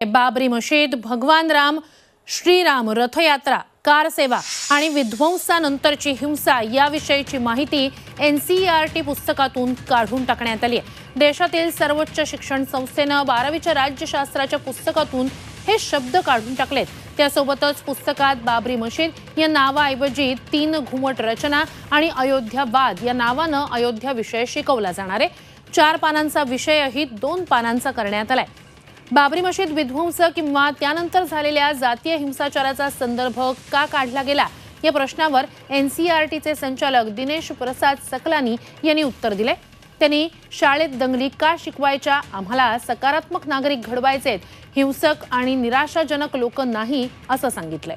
बाबरी मशीद भगवान राम श्रीराम रथयात्रा कार सेवा आणि विध्वंसानंतरची हिंसा याविषयीची माहिती एन सी आर टी पुस्तकातून काढून टाकण्यात आली आहे देशातील सर्वोच्च शिक्षण संस्थेनं बारावीच्या राज्यशास्त्राच्या पुस्तकातून हे शब्द काढून टाकलेत त्यासोबतच पुस्तकात बाबरी मशीद या नावाऐवजी तीन घुमट रचना आणि अयोध्याबाद या नावानं अयोध्या विषय शिकवला जाणार आहे चार पानांचा विषयही दोन पानांचा करण्यात आलाय बाबरी मशीद विध्वंस किंवा त्यानंतर झालेल्या जातीय हिंसाचाराचा संदर्भ का काढला गेला? या प्रश्नावर एन सी आर टीचे संचालक दिनेश प्रसाद सकलानी यांनी उत्तर दिले. त्यांनी शाळेत दंगली का शिकवायच्या? आम्हाला सकारात्मक नागरिक घडवायचे हिंसक आणि निराशाजनक लोक नाही असं सांगितलंय.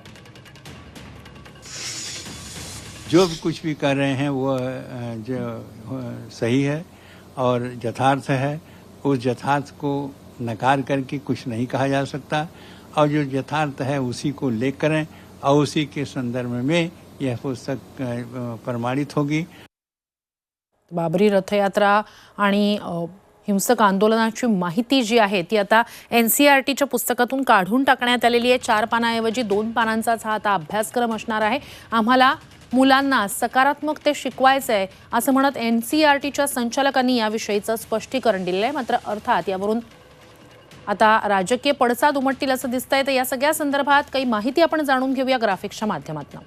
जो कुछ भी कर रहे हैं वो जो सही है और यथार्थ है। उस यथार्थ को नकार करके कुछ नहीं कहा जा सकता। और जो यथार्थ है उसी को लेकर और उसी के संदर्भ में यह पुस्तक प्रमाणित होगी। बाबरी रथयात्रा आणि हिंसक आंदोलनाची माहिती जी आहे ती आता एन सी आर टीच्या पुस्तकातून काढून टाकण्यात आलेली आहे. चार पानाऐवजी दोन पानांचाच हा आता अभ्यासक्रम असणार आहे. आम्हाला मुलांना सकारात्मक ते शिकवायचं आहे असं म्हणत एन सी आर टीच्या संचालकांनी याविषयीचं स्पष्टीकरण दिलेलं आहे. मात्र अर्थात यावरून आता राजकीय पडसाद उमटतील असं दिसतंय. तर या सगळ्या संदर्भात काही माहिती आपण जाणून घेऊया ग्राफिक्सच्या माध्यमातून.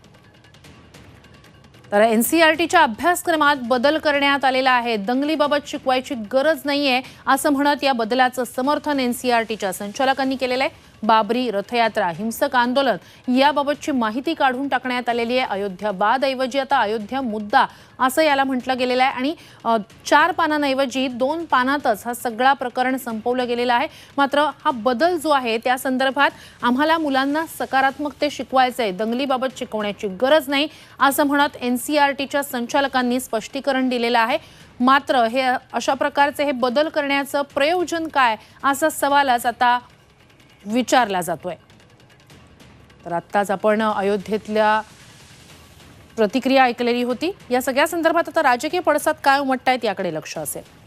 तर एन सी आर टीच्या अभ्यासक्रमात बदल करण्यात आलेला आहे. दंगलीबाबत शिकवायची गरज नाहीये असं म्हणत या बदलाचं समर्थन एन सी आर टीच्या संचालकांनी केलेलं आहे. बाबरी रथयात्रा हिंसक आंदोलन याबाबतची माहिती काढून टाकण्यात आलेली आहे. अयोध्या बादऐवजी आता अयोध्या मुद्दा असं याला म्हटलं गेलेलं आहे. आणि चार पानांऐवजी दोन पानातच हा सगळा प्रकरण संपवलं गेलेलं आहे. मात्र हा बदल जो आहे त्या संदर्भात आम्हाला मुलांना सकारात्मक ते शिकवायचं आहे दंगलीबाबत शिकवण्याची गरज नाही असं म्हणत एन सी आर टीच्या संचालकांनी स्पष्टीकरण दिलेलं आहे. मात्र हे अशा प्रकारचे हे बदल करण्याचं प्रयोजन काय असा सवालच आता विचारला जातोय. तर आत्ताच आपण अयोध्येतल्या प्रतिक्रिया ऐकलेली होती. या सगळ्या संदर्भात आता राजकीय पडसाद काय उमटतायत याकडे लक्ष असेल.